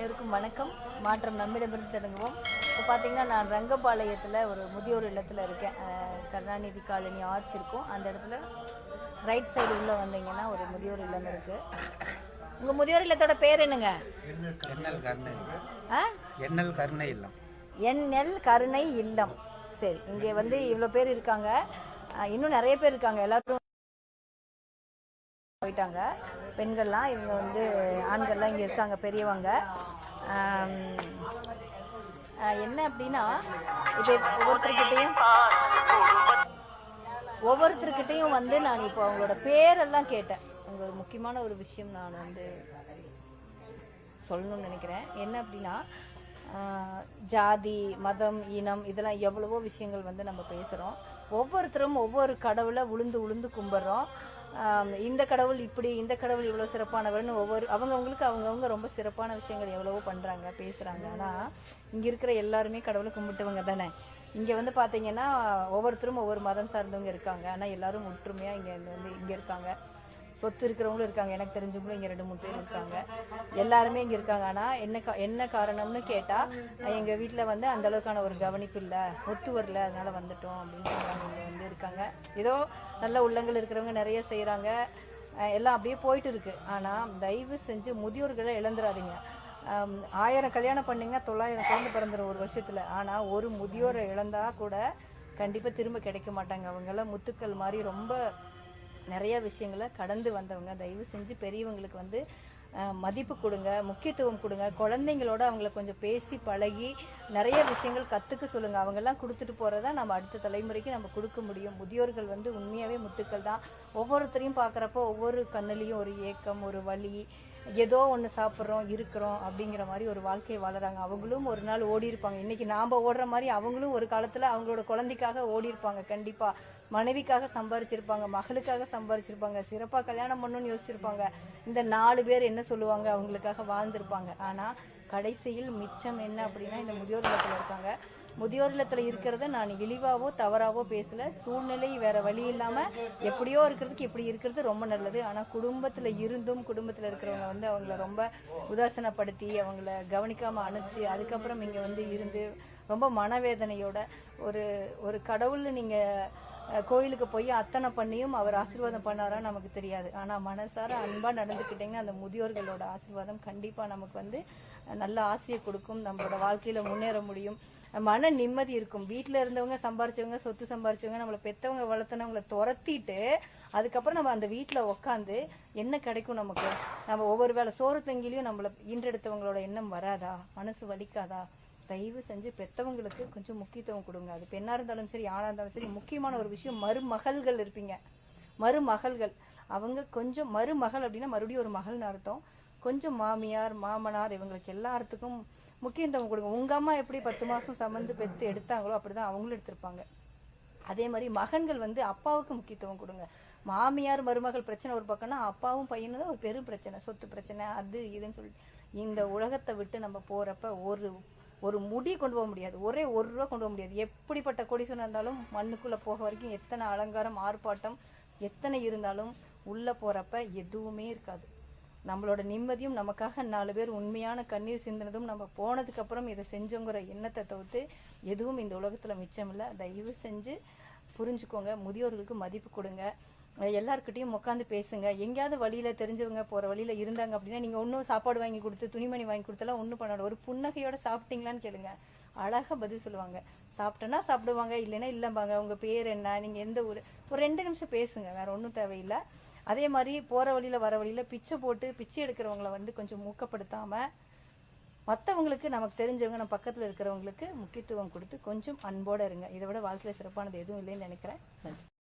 அனைவருக்கும் வணக்கம். மாற்றம் நம்மிடமிருந்து தொடங்குவோம். இப்போ பார்த்தீங்கன்னா நான் ரங்கபாளையத்தில் ஒரு முதியோர் இல்லத்தில் இருக்கேன். கருணாநிதி காலனி ஆர்ச் இருக்கும். அந்த இடத்துல ரைட் சைடு உள்ளே வந்தீங்கன்னா ஒரு முதியோர் இல்லம் இருக்குது உங்கள் முதியோர் இல்லத்தோட பேர் என்னங்க? எண்ணல் கருணை ஆ? எண்ணல் கருணை இல்லம். என்எல் கருணை இல்லம். சரி இங்கே வந்து இவ்வளோ பேர் இருக்காங்க. இன்னும் நிறைய பேர் இருக்காங்க. எல்லாரும் போயிட்டாங்க. பெண்கள்லாம் இவங்க வந்து ஆண்கள்லாம் இங்கே இருக்காங்க பெரியவங்க. என்ன அப்படின்னா இப்போ ஒவ்வொருத்தர்கிட்டையும் ஒவ்வொருத்தர்கிட்டையும் வந்து நான் இப்போ அவங்களோட பேரெல்லாம் கேட்டேன். உங்கள் முக்கியமான ஒரு விஷயம் நான் வந்து சொல்லணும்னு நினைக்கிறேன். என்ன அப்படின்னா ஜாதி மதம் இனம் இதெல்லாம் எவ்வளவோ விஷயங்கள் வந்து நம்ம பேசுகிறோம் ஒவ்வொருத்தரும் ஒவ்வொரு கடவுளை உளுந்து உளுந்து கும்பிட்றோம். இந்த கடவுள் இப்படி இந்த கடவுள் இவ்வளோ சிறப்பானவர்னு ஒவ்வொரு அவங்கவுங்களுக்கு அவங்கவுங்க ரொம்ப சிறப்பான விஷயங்கள் எவ்வளவோ பண்ணுறாங்க பேசுகிறாங்க ஆனால் இங்கே இருக்கிற எல்லாருமே கடவுளை கும்பிட்டவங்க தானே. இங்கே வந்து பார்த்தீங்கன்னா ஒவ்வொருத்தரும் ஒவ்வொரு மதம் சார்ந்தவங்க இருக்காங்க. ஆனால் எல்லாரும் ஒற்றுமையாக இங்கே வந்து இங்கே இருக்காங்க. சொத்து இருக்கிறவங்களும் இருக்காங்க. எனக்கு தெரிஞ்சவங்களும் இங்கே ரெண்டு மூணு பேர் இருக்காங்க. எல்லாருமே இங்கே இருக்காங்க. ஆனால் என்ன கா என்ன காரணம்னு கேட்டால் எங்கள் வீட்டில் வந்து அந்த அளவுக்கான ஒரு கவனிப்பு இல்லை. ஒத்து வரல. அதனால வந்துட்டோம் அப்படின்னு சொல்கிறாங்க இங்கே வந்து ஏதோ நல்ல உள்ளங்கள் இருக்கிறவங்க நிறைய செய்கிறாங்க எல்லாம் அப்படியே போயிட்டு இருக்கு. ஆனால் தயவு செஞ்சு முதியோர்களை இழந்துடாதீங்க ஆயிரம் கல்யாணம் பண்ணிங்க தொள்ளாயிரம் குழந்தை பிறந்துடும் ஒரு வருஷத்தில். ஆனால் ஒரு முதியோரை இழந்தா கூட கண்டிப்பாக திரும்ப கிடைக்க மாட்டாங்க. அவங்கெல்லாம் முத்துக்கள் மாதிரி ரொம்ப நிறைய விஷயங்களை கடந்து வந்தவங்க. தயவு செஞ்சு பெரியவங்களுக்கு வந்து மதிப்பு கொடுங்க முக்கியத்துவம் கொடுங்க. குழந்தைங்களோட அவங்கள கொஞ்சம் பேசி பழகி நிறைய விஷயங்கள் கற்றுக்க சொல்லுங்கள் அவங்கெல்லாம் கொடுத்துட்டு போகிறத நம்ம அடுத்த தலைமுறைக்கு நம்ம கொடுக்க முடியும். முதியோர்கள் வந்து உண்மையாகவே முத்துக்கள் தான். ஒவ்வொருத்தரையும் பார்க்குறப்போ ஒவ்வொரு கண்ணுலேயும் ஒரு ஏக்கம் ஒரு வழி ஏதோ ஒன்று சாப்பிட்றோம் இருக்கிறோம் அப்படிங்கிற மாதிரி ஒரு வாழ்க்கையை வளராங்க அவங்களும் ஒரு நாள் ஓடி இருப்பாங்க. இன்னைக்கு நாம் ஓடுற மாதிரி அவங்களும் ஒரு காலத்தில் அவங்களோட குழந்தைக்காக ஓடி இருப்பாங்க. கண்டிப்பாக மனைவிக்காக சம்பாரிச்சிருப்பாங்க மகளுக்காக சம்பாரிச்சிருப்பாங்க சிறப்பாக கல்யாணம் பண்ணணும்னு யோசிச்சிருப்பாங்க. இந்த நாலு பேர் என்ன சொல்லுவாங்க? அவங்களுக்காக வாழ்ந்திருப்பாங்க. ஆனால் கடைசியில் மிச்சம் என்ன அப்படின்னா இந்த முதியோர் இல்லத்தில் இருக்காங்க. முதியோர் இல்லத்தில் இருக்கிறத நான் இழிவாவோ தவறாவோ பேசல. சூழ்நிலை வேற வழி இல்லாம எப்படியோ இருக்கிறதுக்கு இப்படி இருக்கிறது ரொம்ப நல்லது. ஆனா குடும்பத்துல இருந்தும் குடும்பத்துல இருக்கிறவங்க வந்து அவங்கள ரொம்ப உதாசனப்படுத்தி அவங்கள கவனிக்காம அனுப்பிச்சு அதுக்கப்புறம் இங்க வந்து இருந்து ரொம்ப மனவேதனையோட ஒரு ஒரு கடவுள் நீங்கள் கோயிலுக்கு போய் அத்தனை பண்ணியும் அவர் ஆசீர்வாதம் பண்ணாரா நமக்கு தெரியாது. ஆனால் மனசார அன்பாக நடந்துக்கிட்டிங்கன்னா அந்த முதியோர்களோட ஆசீர்வாதம் கண்டிப்பாக நமக்கு வந்து நல்ல ஆசையை கொடுக்கும். நம்மளோட வாழ்க்கையில் முன்னேற முடியும். மன நிம்மதி இருக்கும். வீட்டில் இருந்தவங்க சம்பாரிச்சவங்க சொத்து சம்பாரிச்சவங்க நம்மளை பெற்றவங்க வளர்த்தனவங்களை துரத்திட்டு அதுக்கப்புறம் நம்ம அந்த வீட்டில் உக்காந்து என்ன கிடைக்கும் நமக்கு? நம்ம ஒவ்வொரு வேளை சோறு தங்கிலையும் நம்மளை ஈன்றெடுத்தவங்களோட எண்ணம் வராதா? மனசு வலிக்காதா? தயவு செஞ்சு பெத்தவங்களுக்கு கொஞ்சம் முக்கியத்துவம் கொடுங்க. அது பெண்ணாக இருந்தாலும் சரி ஆணாக இருந்தாலும் சரி முக்கியமான ஒரு விஷயம் மருமகள்கள் இருப்பீங்க. மருமகள்கள். அவங்க கொஞ்சம் மருமகள் அப்படின்னா மறுபடியும் ஒரு மகள்னு அர்த்தம். கொஞ்சம் மாமியார் மாமனார் இவங்களுக்கு எல்லாத்துக்கும் முக்கியத்துவம் கொடுங்க. உங்க அம்மா எப்படி பத்து மாசம் சமந்து பெத்து எடுத்தாங்களோ அப்படிதான் அவங்களும் எடுத்திருப்பாங்க. அதே மாதிரி மகன்கள் வந்து அப்பாவுக்கு முக்கியத்துவம் கொடுங்க. மாமியார் மருமகள் பிரச்சனை ஒரு பக்கம்னா அப்பாவும் பையனும் தான் ஒரு பெரும் பிரச்சனை. சொத்து பிரச்சனை அது இதுன்னு சொல்லிட்டு. இந்த உலகத்தை விட்டு நம்ம போறப்ப ஒரு ஒரு முடி கொண்டு போக முடியாது. ஒரே ஒரு ரூபா கொண்டு போக முடியாது. எப்படிப்பட்ட கொடிசன் இருந்தாலும் மண்ணுக்குள்ளே போக வரைக்கும் எத்தனை அலங்காரம் ஆர்ப்பாட்டம் எத்தனை இருந்தாலும் உள்ளே போகிறப்ப எதுவுமே இருக்காது. நம்மளோட நிம்மதியும் நமக்காக நாலு பேர் உண்மையான கண்ணீர் சிந்தினதும் நம்ம போனதுக்கப்புறம் இதை செஞ்சோங்கிற எண்ணத்தை தவிர்த்து எதுவும் இந்த உலகத்தில் மிச்சமில்லை தயவு செஞ்சு புரிஞ்சுக்கோங்க. முதியோர்களுக்கு மதிப்பு கொடுங்க. எல்லாருக்கிட்டையும் உட்காந்து பேசுங்க. எங்கேயாவது வழியில் தெரிஞ்சவங்க போகிற வழியில் இருந்தாங்க அப்படின்னா நீங்கள் ஒன்றும் சாப்பாடு வாங்கி கொடுத்து துணிமணி வாங்கி கொடுத்தலாம் ஒன்றும் பண்ணணும் ஒரு புன்னகையோட சாப்பிட்டீங்களான்னு கேளுங்க. அழகாக பதில் சொல்லுவாங்க. சாப்பிட்டேன்னா சாப்பிடுவாங்க இல்லைன்னா இல்லைம்பாங்க. உங்கள் பேர் என்ன? நீங்கள் எந்த ஊர்? ஒரு ரெண்டு நிமிஷம் பேசுங்க. வேறு ஒன்றும் தேவையில்லை. அதே மாதிரி போகிற வழியில் வர வழியில் பிச்சை போட்டு பிச்சை எடுக்கிறவங்கள வந்து கொஞ்சம் ஊக்கப்படுத்தாமல் மற்றவங்களுக்கு நமக்கு தெரிஞ்சவங்க நம்ம பக்கத்தில் இருக்கிறவங்களுக்கு முக்கியத்துவம் கொடுத்து கொஞ்சம் அன்போட இருங்க. இதை விட வாழ்க்கையில் சிறப்பானது எதுவும் இல்லைன்னு நினைக்கிறேன். நன்றி.